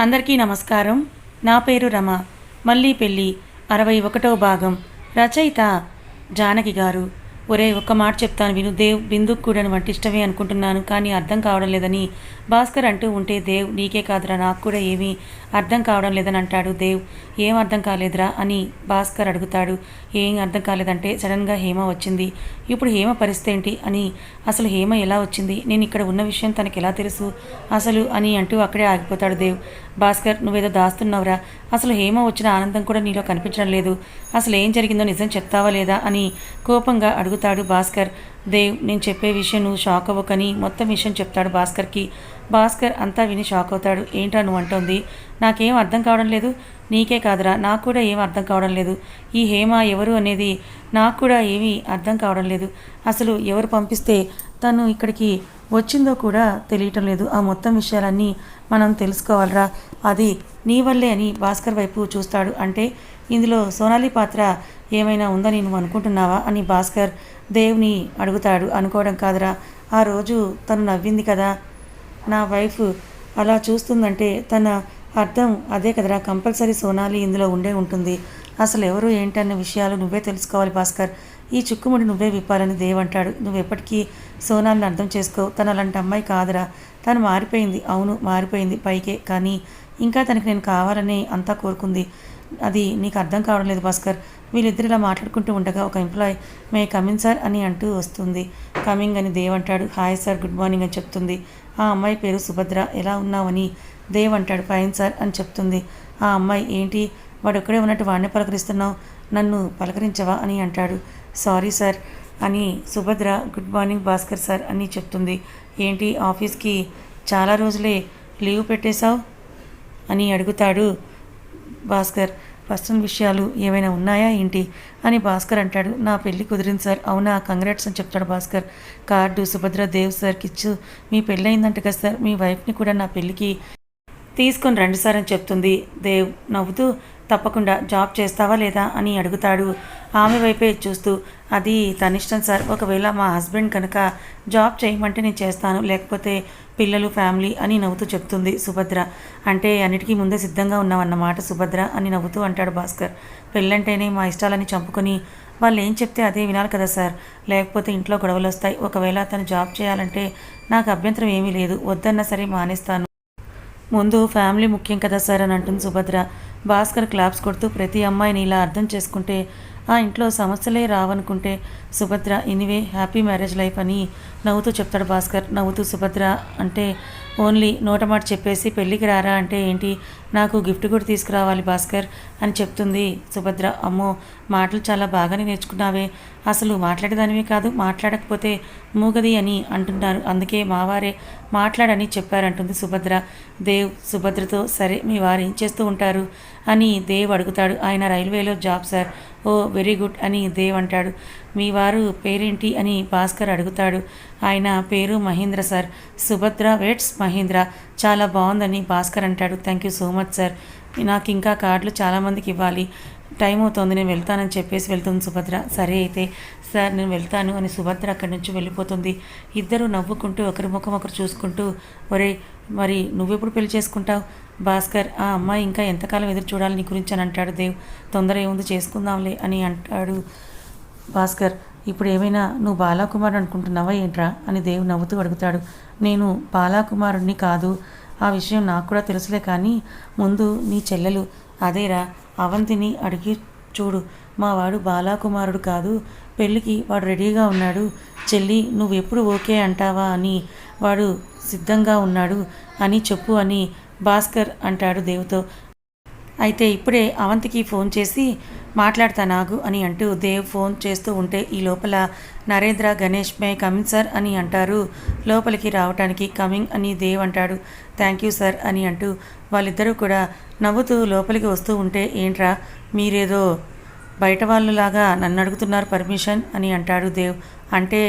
అందరికీ నమస్కారం. నా పేరు రమ. మళ్ళీ పెళ్ళి అరవై ఒకటో భాగం. రచయిత జానకి గారు. ఒరే ఒక్క మాట చెప్తాను విను. దేవ్ బిందుకు కూడా వంటి ఇష్టమే అనుకుంటున్నాను కానీ అర్థం కావడం లేదని భాస్కర్ అంటూ ఉంటే దేవ్ నీకే కాదురా నాకు కూడా ఏమీ అర్థం కావడం లేదని అంటాడు దేవ్. ఏం అర్థం కాలేదురా అని భాస్కర్ అడుగుతాడు. ఏం అర్థం కాలేదంటే సడన్గా హేమ వచ్చింది. ఇప్పుడు హేమ పరిస్థితి ఏంటి అని అసలు హేమ ఎలా వచ్చింది? నేను ఇక్కడ ఉన్న విషయం తనకి ఎలా తెలుసు? అసలు అని అంటూ అక్కడే ఆగిపోతాడు దేవ్. భాస్కర్ నువ్వేదో దాస్తున్నావురా. అసలు హేమ వచ్చిన ఆనందం కూడా నీలో కనిపించడం లేదు. అసలు ఏం జరిగిందో నిజం చెప్తావా లేదా అని కోపంగా అడుగుతాడు భాస్కర్. దేవ్ నేను చెప్పే విషయం నువ్వు షాక్ అవ్వకని మొత్తం విషయం చెప్తాడు భాస్కర్కి. భాస్కర్ అంతా విని షాక్ అవుతాడు. ఏంటా నువ్వు అంటోంది? నాకేం అర్థం కావడం లేదు. నీకే కాదురా నాకు కూడా ఏం అర్థం కావడం లేదు. ఈ హేమ ఎవరు అనేది నాకు కూడా ఏమీ అర్థం కావడం లేదు. అసలు ఎవరు పంపిస్తే తను ఇక్కడికి వచ్చిందో కూడా తెలియటం లేదు. ఆ మొత్తం విషయాలన్నీ మనం తెలుసుకోవాలరా. అది నీ వల్లే అని భాస్కర్ వైపు చూస్తాడు. అంటే ఇందులో సోనాలి పాత్ర ఏమైనా ఉందని నువ్వు అనుకుంటున్నావా అని భాస్కర్ దేవుని అడుగుతాడు. అనుకోవడం కాదురా. ఆ రోజు తను నవ్వింది కదా. నా వైఫ్ అలా చూస్తుందంటే తన అర్థం అదే కదరా. కంపల్సరీ సోనాలి ఇందులో ఉండే ఉంటుంది. అసలు ఎవరు ఏంటన్న విషయాలు నువ్వే తెలుసుకోవాలి భాస్కర్. ఈ చుక్కుముడి నువ్వే విప్పాలని దేవ్ అంటాడు. నువ్వు ఎప్పటికీ సోనాల్ని అర్థం చేసుకో. తను అలాంటి అమ్మాయి కాదురా. తను మారిపోయింది. అవును మారిపోయింది. పైకే. కానీ ఇంకా తనకి నేను కావాలని అంతా కోరుకుంది. అది నీకు అర్థం కావడం లేదు భాస్కర్. వీళ్ళిద్దరు ఇలా మాట్లాడుకుంటూ ఉండగా ఒక ఎంప్లాయ్ మే కమింగ్ సార్ అని అంటూ వస్తుంది. కమింగ్ అని దేవ్ అంటాడు. హాయ్ సార్ గుడ్ మార్నింగ్ అని చెప్తుంది. ఆ అమ్మాయి పేరు సుభద్ర. ఎలా ఉన్నావని? దేవ్ అంటాడు. ఫైన్ సార్ అని చెప్తుంది. ఆ అమ్మాయి ఏంటి? వాడు ఒక్కడే ఉన్నట్టు వాడిని పలకరిస్తున్నావు? నన్ను పలకరించవా? అని అంటాడు. సారీ సార్ అని Subhadra good morning Bhaskar sir అని చెప్తుంది. ఏంటి? ఆఫీస్కి చాలా రోజులే లీవ్ పెట్టేశావు? అని అడుగుతాడు. భాస్కర్ పర్సనల్ విషయాలు ఏమైనా ఉన్నాయా ఏంటి? అని భాస్కర్ అంటాడు. నా పెళ్ళి కుదిరింది సార్. అవునా? కంగ్రాట్స్ అని చెప్తాడు భాస్కర్. కార్డు సుభద్ర దేవ్ సార్కి ఇచ్చు. మీ పెళ్ళయిందంట కదా సార్. మీ వైఫ్ని కూడా నా పెళ్ళికి తీసుకొని రండి సార్ అని చెప్తుంది దేవ్. నవ్వుతూ తప్పకుండా జాబ్ చేస్తావా లేదా అని అడుగుతాడు. ఆమె వైపే చూస్తూ అది తన ఇష్టం సార్. ఒకవేళ మా హస్బెండ్ కనుక జాబ్ చేయమంటే నేను చేస్తాను. లేకపోతే పిల్లలు ఫ్యామిలీ అని నవ్వుతూ చెప్తుంది సుభద్ర. అంటే అన్నిటికీ ముందే సిద్ధంగా ఉన్నామన్నమాట సుభద్ర అని నవ్వుతూ అంటాడు భాస్కర్. పెళ్ళంటేనే మా ఇష్టాలని చంపుకొని వాళ్ళు ఏం చెప్తే అదే వినాలి కదా సార్. లేకపోతే ఇంట్లో గొడవలు వస్తాయి. ఒకవేళ తను జాబ్ చేయాలంటే నాకు అభ్యంతరం ఏమీ లేదు. వద్దన్నా సరే మానేస్తాను. ముందు ఫ్యామిలీ ముఖ్యం కదా సార్ అని అంటుంది సుభద్ర. భాస్కర్ క్లాప్స్ కొడుతూ ప్రతి అమ్మాయిని ఇలా అర్థం చేసుకుంటే ఆ ఇంట్లో సమస్యలే రావనుకుంటే Subhadra anyway happy marriage life అని నవ్వుతూ చెప్తాడు భాస్కర్. నవ్వుతూ సుభద్ర అంటే ఓన్లీ నోటమాట చెప్పేసి పెళ్ళికి రారా అంటే ఏంటి? నాకు గిఫ్ట్ కూడా తీసుకురావాలి భాస్కర్ అని చెప్తుంది సుభద్ర. అమ్మో మాటలు చాలా బాగానే నేర్చుకున్నావే. అసలు మాట్లాడేదానివే కాదు మాట్లాడకపోతే మూగది అని అంటున్నారు. అందుకే మావారే మాట్లాడని చెప్పారంటుంది సుభద్ర. దేవ్ సుభద్రతో సరే మీ వారు ఏం చేస్తూ ఉంటారు? అని దేవ్ అడుగుతాడు. ఆయన రైల్వేలో job sir. Oh very good అని దేవ్ అంటాడు. మీ వారు పేరేంటి? అని భాస్కర్ అడుగుతాడు. ఆయన పేరు మహేంద్ర సార్. సుభద్ర వెట్స్ మహేంద్ర. చాలా బాగుందని భాస్కర్ అంటాడు. Thank you so much sir. నాకు ఇంకా కార్డులు చాలామందికి ఇవ్వాలి. టైం అవుతుంది నేను వెళ్తానని చెప్పేసి వెళ్తుంది సుభద్ర. సరే అయితే. సార్ నేను వెళ్తాను అని సుభద్ర అక్కడి నుంచి వెళ్ళిపోతుంది. ఇద్దరు నవ్వుకుంటూ ఒకరి ముఖం ఒకరు చూసుకుంటూ ఒరే మరి నువ్వెప్పుడు పెళ్ళి చేసుకుంటావు? భాస్కర్ ఆ అమ్మాయి ఇంకా ఎంతకాలం ఎదురు చూడాలి నీ గురించి అని అంటాడు దేవ్. తొందర ఏముంది చేసుకుందాంలే అని అంటాడు భాస్కర్. ఇప్పుడు ఏమైనా నువ్వు బాలాకుమార్ అనుకుంటున్నావా ఏంట్రా? అని దేవ్ నవ్వుతూ అడుగుతాడు. నేను బాలాకుమారుణ్ణి కాదు. ఆ విషయం నాకు కూడా తెలుసులే కానీ ముందు నీ చెల్లెలు. అదేరా అవంతిని అడిగి చూడు. మావాడు బాలాకుమారుడు కాదు. పెళ్ళికి వాడు రెడీగా ఉన్నాడు. చెల్లి నువ్వు ఎప్పుడు ఓకే అంటావా అని? వాడు సిద్ధంగా ఉన్నాడు అని చెప్పు అని భాస్కర్ అంటాడు దేవుతో. అయితే ఇప్పుడే అవంతికి ఫోన్ చేసి మాట్లాడతా నాగు అని అంటూ దేవ్ ఫోన్ చేస్తూ ఉంటే ఈ లోపల Narendra Ganesh may coming sir అని అంటారు. లోపలికి రావటానికి కమింగ్ అని దేవ్ అంటాడు. థ్యాంక్ యూ సార్ అని అంటూ వాళ్ళిద్దరూ కూడా నవ్వుతూ లోపలికి వస్తూ ఉంటే ఏంట్రా మీరేదో బయట వాళ్ళులాగా నన్ను అడుగుతున్నారు పర్మిషన్ అని అంటాడు దేవ్. అంటే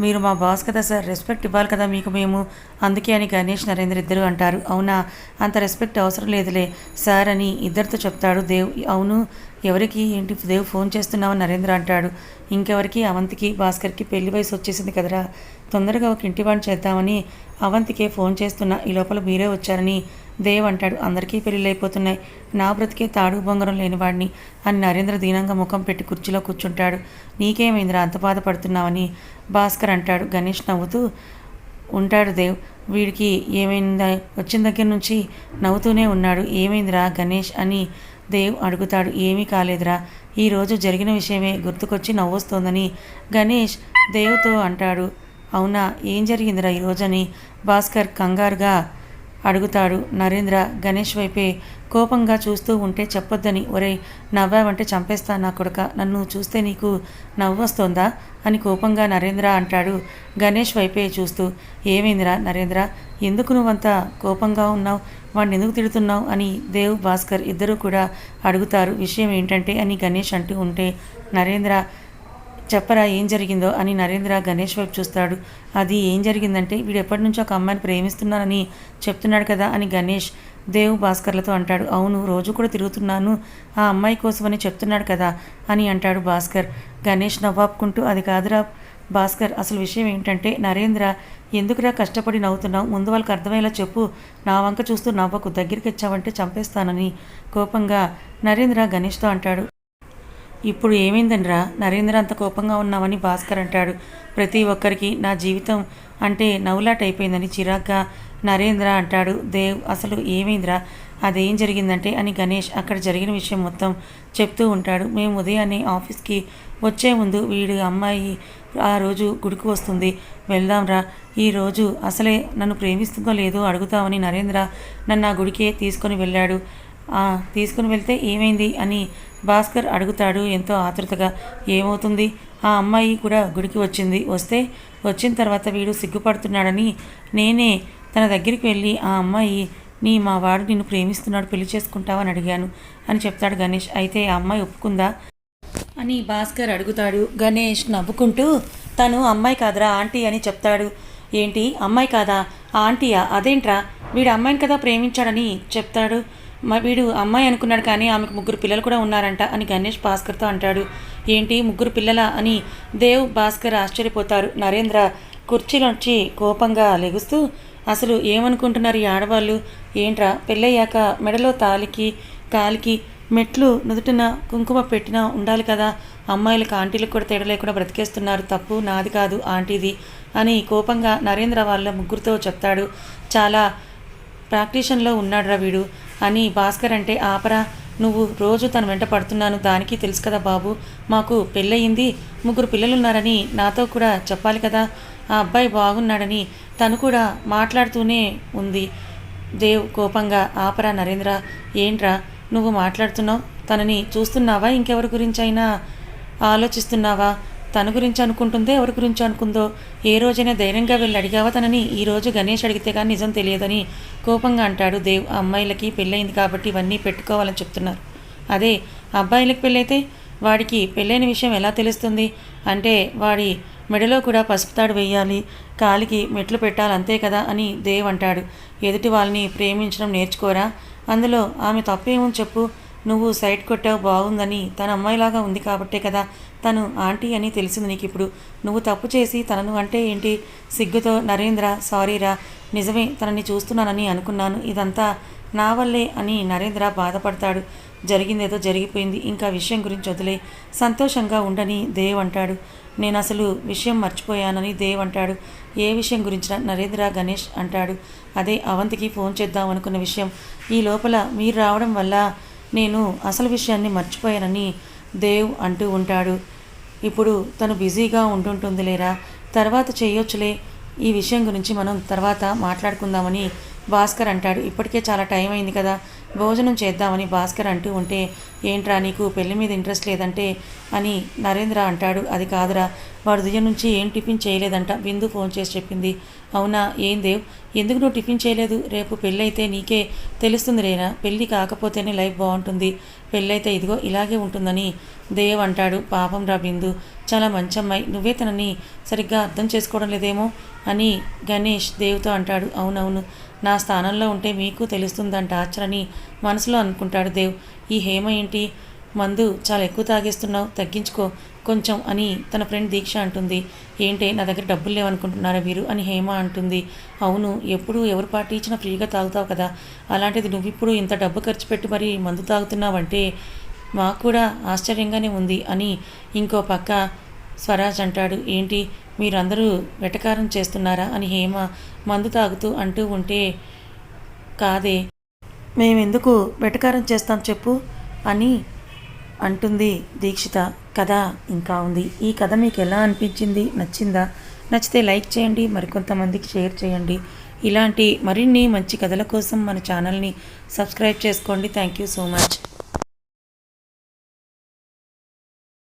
మీరు మా బాస్ కదా సార్ రెస్పెక్ట్ ఇవ్వాలి కదా మీకు మేము. అందుకే అని గణేష్ నరేంద్ర ఇద్దరు అంటారు. అవునా? అంత రెస్పెక్ట్ అవసరం లేదులే సార్ అని ఇద్దరితో చెప్తాడు దేవ్. అవును ఎవరికి? ఏంటి దేవ్ ఫోన్ చేస్తున్నావు? నరేంద్ర అంటాడు. ఇంకెవరికి? అవంతికి భాస్కర్కి పెళ్ళి వయసు వచ్చేసింది కదరా. తొందరగా ఒక ఇంటి వాడిని చేద్దామని అవంతికే ఫోన్ చేస్తున్నా. ఈ లోపల మీరే వచ్చారని దేవ్ అంటాడు అందరికీ పెళ్ళిళ్ళైపోతున్నాయి. నా బ్రతికే తాడు బొంగరం లేనివాడిని అని నరేంద్ర దీనంగా ముఖం పెట్టి కుర్చీలో కూర్చుంటాడు. నీకేమైందిరా అంత బాధపడుతున్నావని భాస్కర్ అంటాడు. గణేష్ నవ్వుతూ ఉంటాడు దేవ్ వీడికి ఏమైందా? వచ్చిన దగ్గర నుంచి నవ్వుతూనే ఉన్నాడు. ఏమైందిరా గణేష్ అని దేవ్ అడుగుతాడు. ఏమీ కాలేదురా. ఈరోజు జరిగిన విషయమే గుర్తుకొచ్చి నవ్వొస్తోందని గణేష్ దేవ్తో అంటాడు. అవునా? ఏం జరిగిందిరా ఈరోజని భాస్కర్ కంగారుగా అడుగుతాడు. నరేంద్ర గణేష్ వైపే కోపంగా చూస్తూ ఉంటే చెప్పొద్దని ఒరే నవ్వావంటే చంపేస్తా నా కొడుక. నన్ను చూస్తే నీకు నవ్వొస్తోందా? అని కోపంగా నరేంద్ర అంటాడు. గణేష్ వైపే చూస్తూ ఏమైందిరా నరేంద్ర? ఎందుకు నువ్వంత కోపంగా ఉన్నావు? వాడిని ఎందుకు తిడుతున్నావు? అని దేవ్ భాస్కర్ ఇద్దరూ కూడా అడుగుతారు. విషయం ఏంటంటే అని గణేష్ అంటూ ఉంటే నరేంద్ర చెప్పరా ఏం జరిగిందో అని నరేంద్ర గణేష్ వైపు చూస్తాడు. అది ఏం జరిగిందంటే వీడు ఎప్పటి నుంచో ఒక అమ్మాయిని ప్రేమిస్తున్నానని చెప్తున్నాడు కదా అని గణేష్ దేవ్ భాస్కర్లతో అంటాడు. అవును రోజు కూడా తిరుగుతున్నాను ఆ అమ్మాయి కోసమని చెప్తున్నాడు కదా అని అంటాడు భాస్కర్. గణేష్ నవ్వాపుకుంటూ అది కాదురా భాస్కర్ అసలు విషయం ఏంటంటే నరేంద్ర ఎందుకురా కష్టపడి నవ్వుతున్నావు? ముందు వాళ్ళకి అర్థమయ్యేలా చెప్పు. నా వంక చూస్తూ నవ్వకు దగ్గరికి వచ్చావంటే చంపేస్తానని కోపంగా నరేంద్ర గణేష్తో అంటాడు. ఇప్పుడు ఏమైందనరా నరేంద్ర అంత కోపంగా ఉన్నామని భాస్కర్ అంటాడు. ప్రతి ఒక్కరికి నా జీవితం అంటే నవ్వులాట అయిపోయిందని చిరాగ్గా నరేంద్ర అంటాడు. దేవ్ అసలు ఏమైందిరా? అదేం జరిగిందంటే అని గణేష్ అక్కడ జరిగిన విషయం మొత్తం చెప్తూ ఉంటాడు. మేము ఉదయాన్నే ఆఫీస్కి వచ్చే ముందు వీడి అమ్మాయి ఆ రోజు గుడికి వస్తుంది. వెళ్దాంరా. ఈరోజు అసలే నన్ను ప్రేమిస్తుందో లేదో అడుగుతామని నరేంద్ర నన్ను ఆ గుడికే తీసుకొని వెళ్ళాడు. తీసుకుని వెళ్తే ఏమైంది అని భాస్కర్ అడుగుతాడు ఎంతో ఆతృతగా ఏమవుతుంది? ఆ అమ్మాయి కూడా గుడికి వచ్చింది. వస్తే వచ్చిన తర్వాత వీడు సిగ్గుపడుతున్నాడని నేనే తన దగ్గరికి వెళ్ళి ఆ అమ్మాయి నీ మా వాడు నిన్ను ప్రేమిస్తున్నాడు పెళ్ళి చేసుకుంటావని అడిగాను. అని చెప్తాడు గణేష్. అయితే ఆ అమ్మాయి ఒప్పుకుందా? అని భాస్కర్ అడుగుతాడు. గణేష్ నవ్వుకుంటూ తను అమ్మాయి కాదురా ఆంటీ అని చెప్తాడు. ఏంటి? అమ్మాయి కాదా? ఆంటీయా? అదేంట్రా? వీడు అమ్మాయిని కదా ప్రేమించాడని చెప్తాడు. వీడు అమ్మాయి అనుకున్నాడు కానీ ఆమెకు ముగ్గురు పిల్లలు కూడా ఉన్నారంట అని గణేష్ భాస్కర్తో అంటాడు. ఏంటి ముగ్గురు పిల్లలా అని దేవ్ భాస్కర్ ఆశ్చర్యపోతారు. నరేంద్ర కుర్చీలోంచి కోపంగా లెగుస్తూ అసలు ఏమనుకుంటున్నారు ఈ ఆడవాళ్ళు? ఏంట్రా పెళ్ళయ్యాక మెడలో తాలికి కాలికి మెట్లు నుదుటిన కుంకుమ పెట్టినా ఉండాలి కదా? అమ్మాయిలకు ఆంటీలకు కూడా తేడా లేకుండా బ్రతికేస్తున్నారు. తప్పు నాది కాదు ఆంటీది అని కోపంగా నరేంద్ర వాళ్ళ ముగ్గురితో చెప్తాడు. చాలా ప్రాక్టీషన్లో ఉన్నాడురా వీడు. అని భాస్కర్ అంటే ఆపరా నువ్వు రోజు తన వెంట పడుతున్నాను దానికి తెలుసు కదా బాబు మాకు పెళ్ళయింది ముగ్గురు పిల్లలున్నారని నాతో కూడా చెప్పాలి కదా ఆ అబ్బాయి బాగున్నాడని తను కూడా మాట్లాడుతూనే ఉంది. దేవ్ కోపంగా ఆపరా నరేంద్ర ఏంట్రా నువ్వు మాట్లాడుతున్నావు? తనని చూస్తున్నావా ఇంకెవరి గురించి అయినా ఆలోచిస్తున్నావా? తన గురించి అనుకుంటుందో ఎవరి గురించి అనుకుందో ఏ రోజైనా ధైర్యంగా వెళ్ళి అడిగావా తనని? ఈ రోజు గణేష్ అడిగితే కానీ నిజం తెలియదని కోపంగా అంటాడు దేవ్. అమ్మాయిలకి పెళ్ళయింది కాబట్టి ఇవన్నీ పెట్టుకోవాలని చెప్తున్నారు. అదే అబ్బాయిలకు పెళ్ళైతే వాడికి పెళ్ళైన విషయం ఎలా తెలుస్తుంది? అంటే వాడి మెడలో కూడా పసుపు తాడు వేయాలి కాలికి మెట్లు పెట్టాలి అంతే కదా అని దేవ్ అంటాడు. ఎదుటి వాళ్ళని ప్రేమించడం నేర్చుకోరా? అందులో ఆమె తప్పేమని చెప్పు. నువ్వు సైడ్ కొట్టావు బాగుందని తన అమ్మాయిలాగా ఉంది కాబట్టే కదా తను ఆంటీ అని తెలిసింది నీకు ఇప్పుడు నువ్వు తప్పు చేసి తనను అంటే ఏంటి? సిగ్గుతో నరేంద్ర సారీరా నిజమే తనని చూస్తున్నానని అనుకున్నాను. ఇదంతా నా వల్లే అని నరేంద్ర బాధపడతాడు. జరిగిందేదో జరిగిపోయింది. ఇంకా విషయం గురించి వదిలే. సంతోషంగా ఉండని దేవ్ అంటాడు. నేను అసలు విషయం మర్చిపోయానని దేవ్ అంటాడు. ఏ విషయం గురించి నరేంద్ర గణేష్ అంటాడు. అదే అవంతికి ఫోన్ చేద్దాం అనుకున్న విషయం. ఈ లోపల మీరు రావడం వల్ల నేను అసలు విషయాన్ని మర్చిపోయానని దేవ్ అంటూ ఉంటాడు. ఇప్పుడు తను బిజీగా ఉంటుంటుంది లేరా తర్వాత చేయొచ్చులే. ఈ విషయం గురించి మనం తర్వాత మాట్లాడుకుందామని భాస్కర్ అంటాడు. ఇప్పటికే చాలా టైం అయింది కదా భోజనం చేద్దామని భాస్కర్ అంటూ ఉంటే ఏంట్రా నీకు పెళ్ళి మీద ఇంట్రెస్ట్ లేదంటే అని నరేంద్ర అంటాడు. అది కాదురా వాడు ఉదయం నుంచి ఏం టిఫిన్ చేయలేదంట. బిందు ఫోన్ చేసి చెప్పింది. అవునా ఏం దేవ్? ఎందుకు నువ్వు టిఫిన్ చేయలేదు? రేపు పెళ్ళైతే నీకే తెలుస్తుంది రేనా? పెళ్ళి కాకపోతేనే లైఫ్ బాగుంటుంది. పెళ్ళైతే ఇదిగో ఇలాగే ఉంటుందని దేవ్ అంటాడు. పాపం రా బిందు చాలా మంచి అమ్మాయి నువ్వే తనని సరిగ్గా అర్థం చేసుకోవడం లేదేమో అని గణేష్ దేవ్తో అంటాడు. అవునవును నా స్థానంలో ఉంటే మీకు తెలుస్తుందంట ఆచరణి మనసులో అనుకుంటాడు దేవ్. ఈ హేమ ఏంటి? మందు చాలా ఎక్కువ తాగేస్తున్నావు తగ్గించుకో కొంచెం అని తన ఫ్రెండ్ దీక్ష అంటుంది. ఏంటే నా దగ్గర డబ్బులు లేవనుకుంటున్నారా వీరు అని హేమ అంటుంది. అవును ఎప్పుడు ఎవరు పార్టీ ఇచ్చినా ఫ్రీగా తాగుతావు కదా. అలాంటిది నువ్వు ఇప్పుడు ఇంత డబ్బు ఖర్చు పెట్టి మరి మందు తాగుతున్నావంటే మాకు కూడా ఆశ్చర్యంగానే ఉంది అని ఇంకో పక్క స్వరాజ్ అంటాడు. ఏంటి? మీరందరూ వెటకారం చేస్తున్నారా? అని హేమ మందు తాగుతూ అంటూ ఉంటే కాదే. మేమెందుకు వెటకారం చేస్తాం చెప్పు అని అంటుంది దీక్షిత. కథ ఇంకా ఉంది. ఈ కథ మీకు ఎలా అనిపించింది? నచ్చిందా? నచ్చితే లైక్ చేయండి మరికొంతమందికి షేర్ చేయండి. ఇలాంటి మరిన్ని మంచి కథల కోసం మన ఛానల్ని సబ్స్క్రైబ్ చేసుకోండి. Thank you so much.